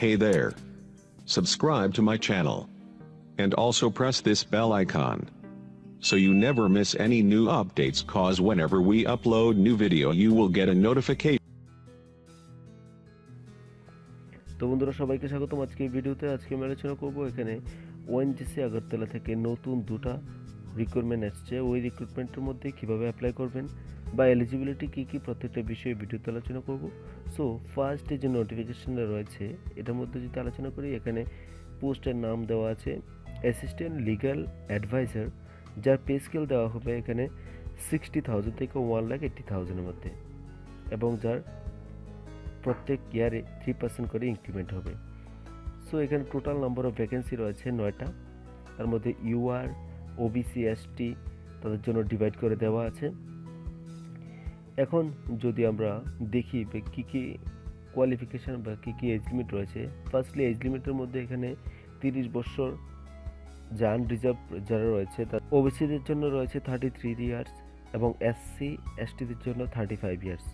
Hey there. Subscribe to my channel. And also press this bell icon. So you never miss any new updates cause whenever we upload new video you will get a notification. তো বন্ধুরা সবাইকে স্বাগতম আজকে এই ভিডিওতে আজকে আমি আলোচনা করব এখানে ওএনজিসি আগরতলা থেকে নতুন দুটা রিক্রুটমেন্ট আসছে ওই রিক্রুটমেন্টের মধ্যে কীভাবে অ্যাপ্লাই করবেন বা এলিজিবিলিটি কী কী প্রত্যেকটা বিষয়ে ভিডিওতে আলোচনা করব। সো ফার্স্টে যে নোটিফিকেশনটা রয়েছে, এটার মধ্যে যদি আলোচনা করি, এখানে পোস্টের নাম দেওয়া আছে অ্যাসিস্ট্যান্ট লিগ্যাল অ্যাডভাইজার যার পে স্কেল দেওয়া হবে এখানে সিক্সটি থাউজেন্ড থেকে ওয়ান লাখ এইট্টি থাউজেন্ডের মধ্যে এবং যার প্রত্যেক ইয়ারে থ্রি পার্সেন্ট করে ইনক্রিমেন্ট হবে। সো এখানে টোটাল নাম্বার অফ ভ্যাকেন্সি রয়েছে নয়টা। তার মধ্যে ইউআর ওবিসি এসটি তাদের জন্য ডিভাইড করে দেওয়া আছে। এখন যদি আমরা দেখি কী কী কোয়ালিফিকেশান বা কী কী এজ লিমিট রয়েছে ফার্স্টলি এজ লিমিটের মধ্যে এখানে তিরিশ বছর যে আনরিজার্ভ যারা রয়েছে, তার ওবিসিদের জন্য রয়েছে থার্টি থ্রি ইয়ার্স এবং এসসি এসটিদের জন্য থার্টি ফাইভ ইয়ার্স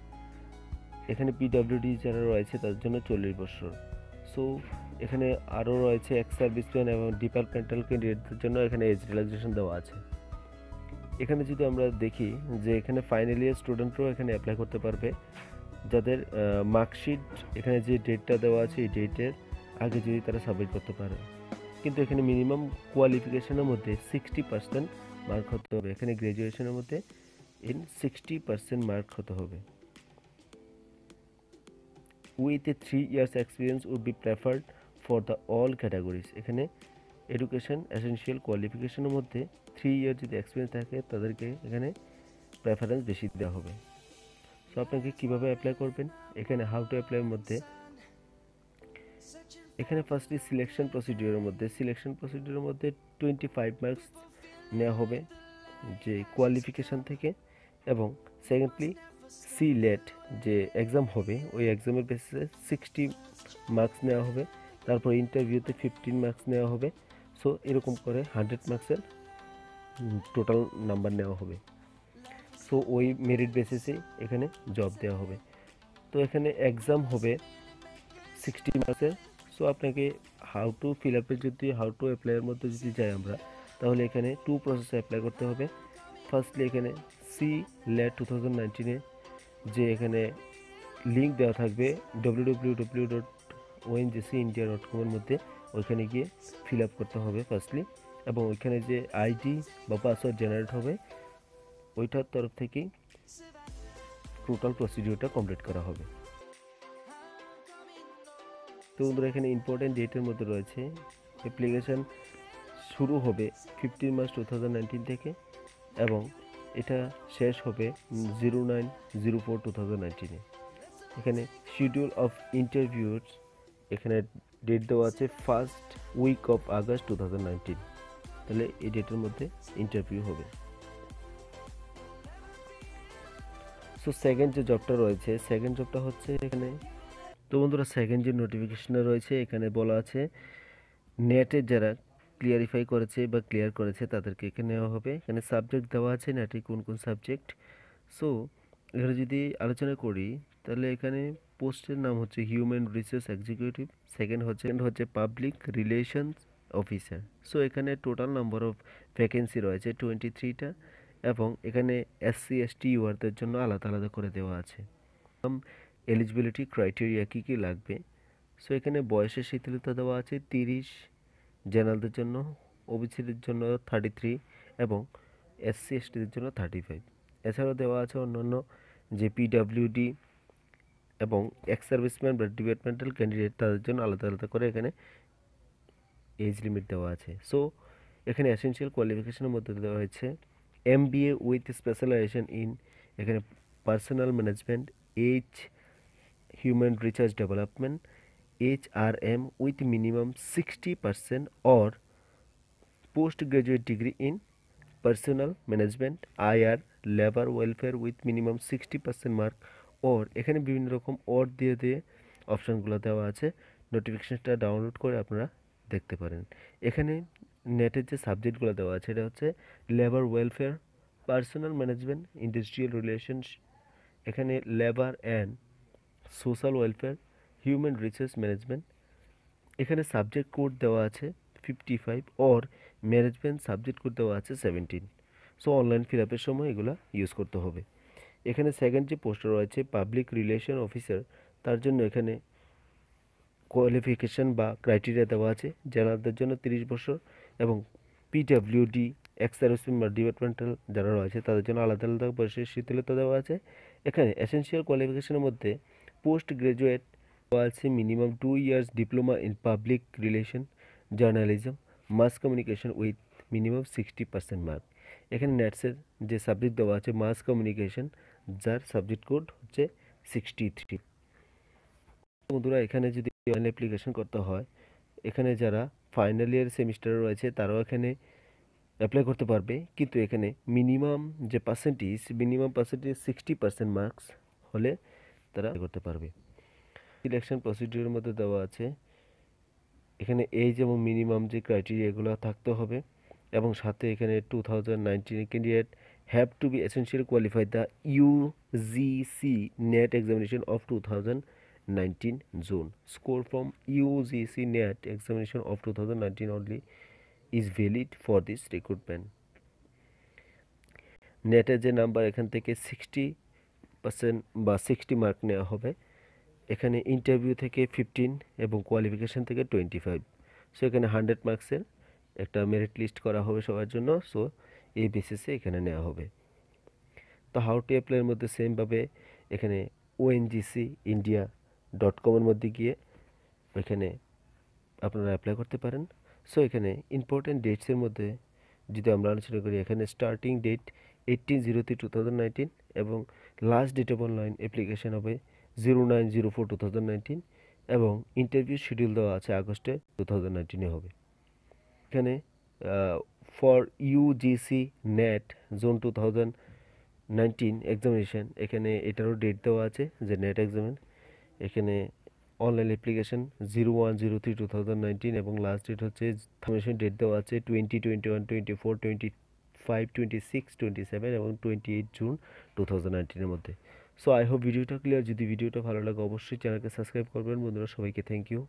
এখানে পিডাব্লিউডি যারা রয়েছে তাদের জন্য চল্লিশ বছর। সো এখানে আরও রয়েছে এক্স সার্ভিসম্যান এবং ডিপার্টমেন্টাল ক্যান্ডিডেটদের জন্য এখানে এজ রিল্যাক্সেশন দেওয়া আছে। এখানে যদি আমরা দেখি যে এখানে ফাইনাল ইয়ার স্টুডেন্টরাও এখানে অ্যাপ্লাই করতে পারবে, যাদের মার্কশিট এখানে যে ডেটটা দেওয়া আছে, এই ডেটের আগে যদি তারা সাবমিট করতে পারে। কিন্তু এখানে মিনিমাম কোয়ালিফিকেশনের মধ্যে সিক্সটি পার্সেন্ট মার্ক হতে হবে। এখানে গ্র্যাজুয়েশনের মধ্যে ইন সিক্সটি পার্সেন্ট মার্ক হতে হবে। With a three years experience would be preferred for the all categories এখানে এডুকেশন এসেনশিয়াল কোয়ালিফিকেশনের মধ্যে থ্রি ইয়ার যদি এক্সপিরিয়েন্স থাকে, তাদেরকে এখানে প্রেফারেন্স বেশি দেওয়া হবে। সো আপনাকে কীভাবে অ্যাপ্লাই করবেন? এখানে হাউ টু অ্যাপ্লাইয়ের মধ্যে। এখানে ফার্স্টলি সিলেকশন প্রসিডিওরের মধ্যে। সিলেকশন প্রসিডিওরের মধ্যে টোয়েন্টি ফাইভ মার্কস নেওয়া হবে, যে কোয়ালিফিকেশান থেকে। এবং সেকেন্ডলি সি লেট যে এক্সাম হবে, ওই এক্সামের বেসিসে সিক্সটি মার্কস নেওয়া হবে। তারপর ইন্টারভিউতে ফিফটিন মার্কস নেওয়া হবে। সো এরকম করে হান্ড্রেড মার্কসের টোটাল নাম্বার নেওয়া হবে। সো ওই মেরিট বেসিসে এখানে জব দেওয়া হবে। তো এখানে এক্সাম হবে সিক্সটি মার্কসের সো আপনাকে হাউ টু ফিল আপের যদি হাউ টু অ্যাপ্লাইয়ের মধ্যে যদি যাই আমরা, তাহলে এখানে টু প্রসেসে অ্যাপ্লাই করতে হবে। ফার্স্টলি এখানে সি ল্যাট টু থাউজেন্ড নাইনটিনে যে এখানে লিঙ্ক দেওয়া থাকবে W W W dot ONGC India dot কমের মধ্যে, ওইখানে গিয়ে ফিল আপ করতে হবে ফার্স্টলি এবং ওইখানে যে আইডি বা পাসওয়ার্ড জেনারেট হবে, ওইটার তরফ থেকেই টোটাল প্রসিডিওরটা কমপ্লিট করা হবে। তো বন্ধুরা, এখানে ইম্পর্টেন্ট ডেটের মধ্যে রয়েছে। অ্যাপ্লিকেশান শুরু হবে ফিফটিন মার্চ টু থেকে এবং এটা শেষ হবে zero nine zero four two নাইনটিনে এখানে শিডিউল অফ ইন্টারভিউস এখানে ডেট দেওয়া আছে first week of August two thousand nineteen তাহলে এই ডেটের মধ্যে ইন্টারভিউ হবে। সো সেকেন্ড যে জবটা রয়েছে সেকেন্ড জবটা হচ্ছে এখানে, তো বন্ধুরা সেকেন্ড যে নোটিফিকেশনে রয়েছে, এখানে বলা আছে নেটে যারা ক্লিয়ারিফাই করেছে বা ক্লিয়ার করেছে, তাদেরকে এখানে নেওয়া হবে। এখানে সাবজেক্ট দেওয়া আছে নেটে কোন কোন সাবজেক্ট সো এখানে যদি আলোচনা করি, তাহলে এখানে পোস্টের নাম হচ্ছে হিউম্যান রিসোর্স এক্সিকিউটিভ সেকেন্ড হচ্ছে হচ্ছে পাবলিক রিলেশনস অফিসার সো এখানে টোটাল নাম্বার অফ ভ্যাকেন্সি রয়েছে টোয়েন্টি থ্রিটা এবং এখানে এসসি এসটি ইউআরদের জন্য আলাদা আলাদা করে দেওয়া আছে। এলিজিবিলিটি ক্রাইটেরিয়া কী কী লাগবে? সো এখানে বয়সের শিথিলতা দেওয়া আছে তিরিশ, জেনারেলদের জন্য ওবিসিদের জন্য থার্টি থ্রি এবং এসসি এসটিদের জন্য থার্টি ফাইভ এছাড়াও দেওয়া আছে অন্যান্য যে পিডাব্লিউডি এবং এক্স সার্ভিসম্যান বা ডিপার্টমেন্টাল ক্যান্ডিডেট তাদের জন্য আলাদা আলাদা করে এখানে এজ লিমিট দেওয়া আছে। সো এখানে এসেন্সিয়াল কোয়ালিফিকেশনের মধ্যে দেওয়া হয়েছে M B A with specialisation in এখানে personal management H human research development H R M with minimum sixty percent or post graduate degree in personal management IR labour welfare with minimum sixty percent mark or এখানে বিভিন্ন রকম ওর দিয়ে দিয়ে অপশানগুলো দেওয়া আছে। নোটিফিকেশানটা download করে আপনারা দেখতে পারেন। এখানে নেটের যে সাবজেক্টগুলো দেওয়া আছে, এটা হচ্ছে labour welfare personal management industrial relations এখানে labour and social welfare human resource management এখানে সাবজেক্ট কোড দেওয়া আছে fifty five or management subject code দেওয়া আছে সেভেন্টিন সো অনলাইন ফিল আপের সময় এগুলো ইউজ করতে হবে। এখানে সেকেন্ড যে পোস্টার রয়েছে পাবলিক রিলেশন অফিসার তার জন্য এখানে কোয়ালিফিকেশন বা ক্রাইটেরিয়া দেওয়া আছে জেনারেলদের জন্য তিরিশ বছর এবং পিডাব্লিউডি এক্স সার্ভিসম্যান বা ডিপার্টমেন্টাল যারা রয়েছে তাদের জন্য আলাদা আলাদা বয়সের শীতলতা দেওয়া আছে। এখানে এসেন্সিয়াল কোয়ালিফিকেশনের মধ্যে পোস্ট গ্রাজুয়েট দেওয়া আছে minimum two years diploma in public relation journalism mass communication with minimum sixty percent mark এখানে নেটসের যে সাবজেক্ট দেওয়া আছে মাস কমিউনিকেশন যার সাবজেক্ট কোড হচ্ছে সিক্সটি থ্রি বন্ধুরা, এখানে যদি অনলাইন অ্যাপ্লিকেশন করতে হয়, এখানে যারা ফাইনাল ইয়ার সেমিস্টারে রয়েছে, তারাও এখানে অ্যাপ্লাই করতে পারবে। কিন্তু এখানে মিনিমাম যে percentage minimum percentage sixty percent marks হলে তারা করতে পারবে। সিলেকশন প্রসিডিউরের মধ্যে দেওয়া আছে। এখানে এই যেমন মিনিমাম যে ক্রাইটেরিয়া এগুলো থাকতে হবে, এবং সাথে এখানে two thousand nineteen candidate have to be essential qualified the UGC NET examination of two thousand 19 June. Score from UGC NET examination of 2019 only is valid for this recruitment. নেটের যে number এখান থেকে সিক্সটি পার্সেন্ট বা sixty mark নেওয়া হবে এখানে interview থেকে fifteen এবং কোয়ালিফিকেশান থেকে টোয়েন্টি ফাইভ সো এখানে হান্ড্রেড মার্কসের একটা মেরিট লিস্ট করা হবে সবার জন্য সো এই বেসিসে এখানে নেওয়া হবে তো হাউ টু অ্যাপ্লাইয়ের মধ্যে সেমভাবে এখানে ওএনজিসি ইন্ডিয়া ডট কমের মধ্যে গিয়ে ওইখানে আপনারা অ্যাপ্লাই করতে পারেন। সো এখানে ইম্পর্টেন্ট ডেটসের মধ্যে যদি আমরা আলোচনা করি, এখানে starting date eighteen zero three two thousand nineteen এবং last date of online application হবে zero nine zero four two thousand nineteen এবং ইন্টারভিউ শিডিউল দেওয়া আছে আগস্টে টু থাউজেন্ড নাইনটিনে হবে। এখানে for UGC NET June two thousand nineteen examination এখানে এটারও ডেট দেওয়া আছে যে নেট এক্সামিন এখানে online application zero one zero three two thousand nineteen এবং লাস্ট ডেট হচ্ছে থামেশন ডেট দেওয়া আছে twenty twenty one twenty four twenty five twenty six twenty seven এবং twenty eight June two thousand নাইনটিনের মধ্যে। So I hope ভিডিওটা clear যদি ভিডিওটা ভালো লাগে, অবশ্যই চ্যানেলকে সাবস্ক্রাইব করবেন। বন্ধুরা, সবাইকে থ্যাংক ইউ